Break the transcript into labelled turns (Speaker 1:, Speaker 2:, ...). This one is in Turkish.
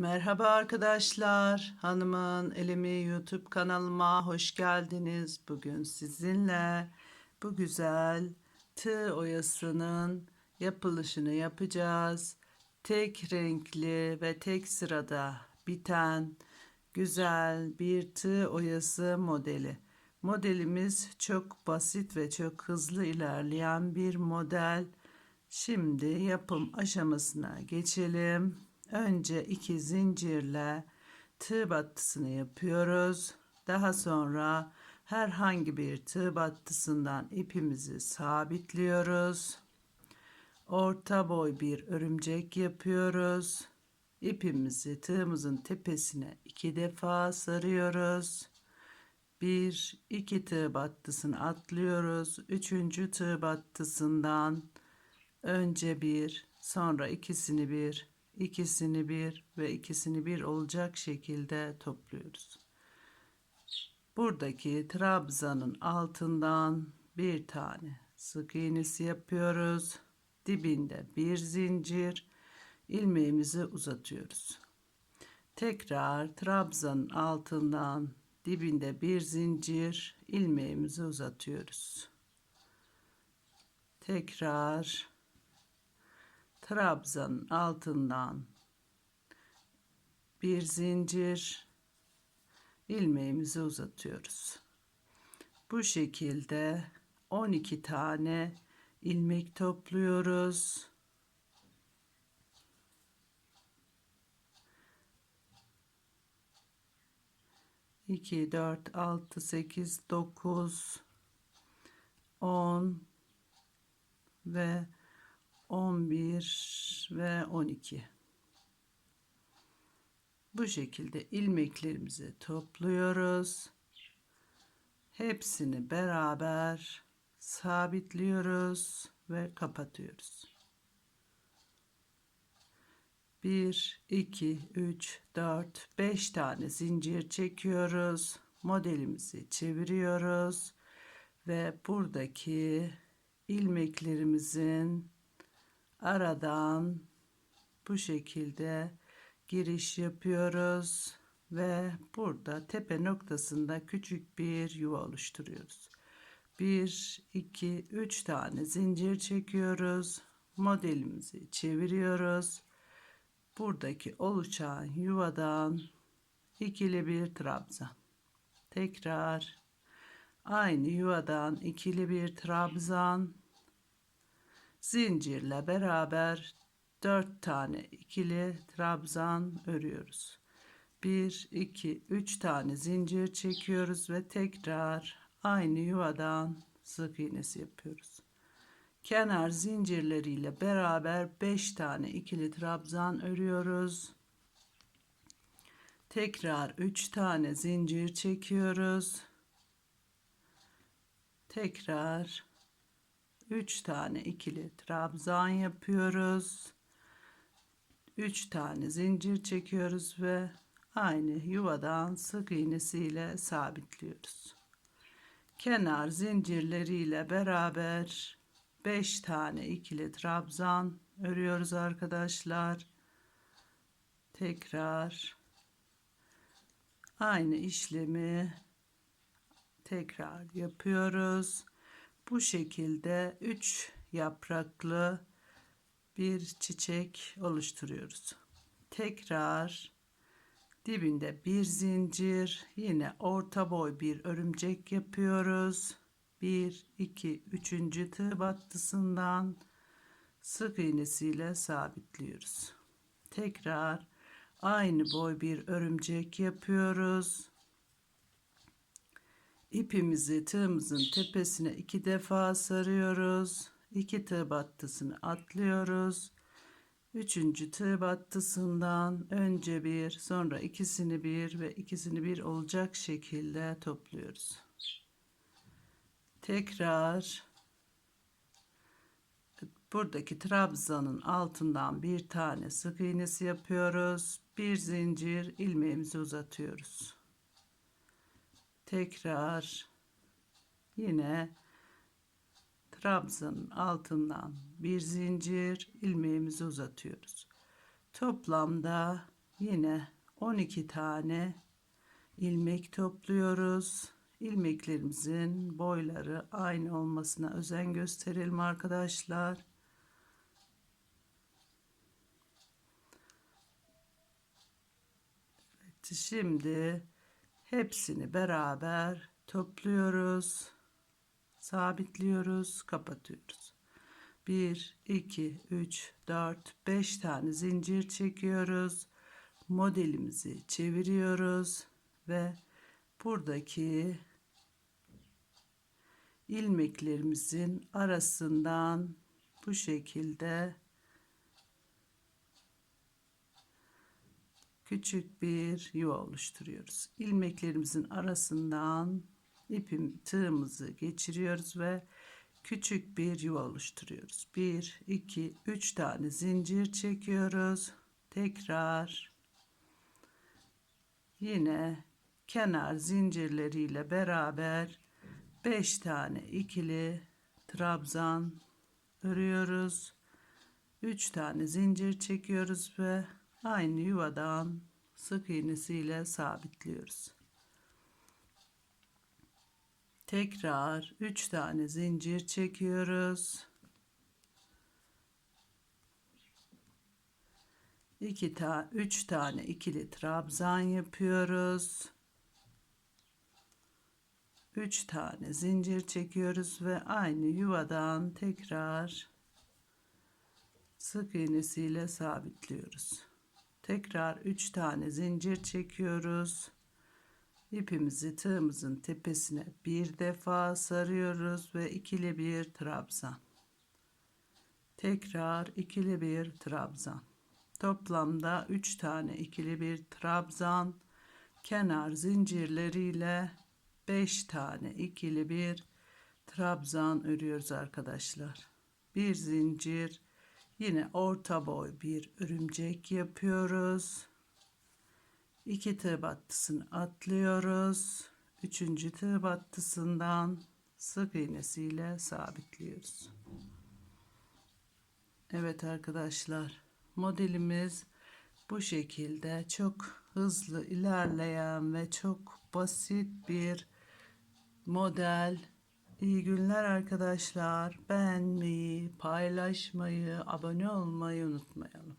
Speaker 1: Merhaba arkadaşlar. Hanımın Elimi YouTube kanalıma hoş geldiniz. Bugün sizinle bu güzel tığ oyasının yapılışını yapacağız. Tek renkli ve tek sırada biten güzel bir tığ oyası modeli. Modelimiz çok basit ve çok hızlı ilerleyen bir model. Şimdi yapım aşamasına geçelim. Önce iki zincirle tığ battısını yapıyoruz. Daha sonra herhangi bir tığ battısından ipimizi sabitliyoruz. Orta boy bir örümcek yapıyoruz. İpimizi tığımızın tepesine iki defa sarıyoruz. Bir, iki tığ battısını atlıyoruz. Üçüncü tığ battısından önce bir, sonra ikisini bir, ikisini bir ve ikisini bir olacak şekilde topluyoruz. Buradaki trabzanın altından bir tane sık iğnesi yapıyoruz. Dibinde bir zincir ilmeğimizi uzatıyoruz. Tekrar trabzanın altından dibinde bir zincir ilmeğimizi uzatıyoruz. Tekrar trabzanın altından bir zincir ilmeğimizi uzatıyoruz. Bu şekilde 12 tane ilmek topluyoruz. İki, dört, altı, sekiz, dokuz, on ve 11 ve 12. Bu şekilde ilmeklerimizi topluyoruz. Hepsini beraber sabitliyoruz ve kapatıyoruz. 1 2 3 4 5 tane zincir çekiyoruz. Modelimizi çeviriyoruz ve buradaki ilmeklerimizin aradan bu şekilde giriş yapıyoruz ve burada tepe noktasında küçük bir yuva oluşturuyoruz. 1 2 3 tane zincir çekiyoruz. Modelimizi çeviriyoruz. Buradaki oluşan yuvadan ikili bir trabzan. Tekrar aynı yuvadan ikili bir trabzan zincirle beraber 4 tane ikili trabzan örüyoruz. 1 2 3 tane zincir çekiyoruz ve tekrar aynı yuvadan sık iğnesi yapıyoruz. Kenar zincirleriyle beraber 5 tane ikili trabzan örüyoruz. Tekrar 3 tane zincir çekiyoruz. Tekrar 3 tane ikili trabzan yapıyoruz. 3 tane zincir çekiyoruz ve aynı yuvadan sık iğnesiyle sabitliyoruz. Kenar zincirleriyle beraber 5 tane ikili trabzan örüyoruz arkadaşlar. Tekrar aynı işlemi tekrar yapıyoruz. Bu şekilde 3 yapraklı bir çiçek oluşturuyoruz. Tekrar dibinde bir zincir, yine orta boy bir örümcek yapıyoruz. 1 2 3. tığ battısından sık iğnesiyle sabitliyoruz. Tekrar aynı boy bir örümcek yapıyoruz. İpimizi tığımızın tepesine iki defa sarıyoruz. İki tığ battısını atlıyoruz. Üçüncü tığ battısından önce bir sonra ikisini bir ve ikisini bir olacak şekilde topluyoruz. Tekrar buradaki trabzanın altından bir tane sık iğnesi yapıyoruz. Bir zincir ilmeğimizi uzatıyoruz tekrar yine trabzanın altından bir zincir ilmeğimizi uzatıyoruz. Toplamda yine 12 tane ilmek topluyoruz. İlmeklerimizin boyları aynı olmasına özen gösterelim arkadaşlar. Evet, şimdi hepsini beraber topluyoruz. Sabitliyoruz, kapatıyoruz. 1 2 3 4 5 tane zincir çekiyoruz. Modelimizi çeviriyoruz ve buradaki ilmeklerimizin arasından bu şekilde küçük bir yuva oluşturuyoruz. İlmeklerimizin arasından ipim tığımızı geçiriyoruz ve küçük bir yuva oluşturuyoruz. 1 2 3 tane zincir çekiyoruz. Tekrar yine kenar zincirleriyle beraber 5 tane ikili trabzan örüyoruz. 3 tane zincir çekiyoruz ve aynı yuvadan sık iğnesiyle sabitliyoruz. Tekrar 3 tane zincir çekiyoruz. 2 ta 3 tane ikili trabzan yapıyoruz. 3 tane zincir çekiyoruz ve aynı yuvadan tekrar sık iğnesiyle sabitliyoruz. Tekrar 3 tane zincir çekiyoruz. İpimizi tığımızın tepesine bir defa sarıyoruz ve ikili bir trabzan. Tekrar ikili bir trabzan. Toplamda 3 tane ikili bir trabzan kenar zincirleriyle 5 tane ikili bir trabzan örüyoruz arkadaşlar. Bir zincir yine orta boy bir örümcek yapıyoruz. 2 tığ battısını atlıyoruz. Üçüncü tığ battısından sık iğnesiyle sabitliyoruz. Evet arkadaşlar modelimiz bu şekilde çok hızlı ilerleyen ve çok basit bir model. İyi günler arkadaşlar. Beğenmeyi, paylaşmayı, abone olmayı unutmayalım.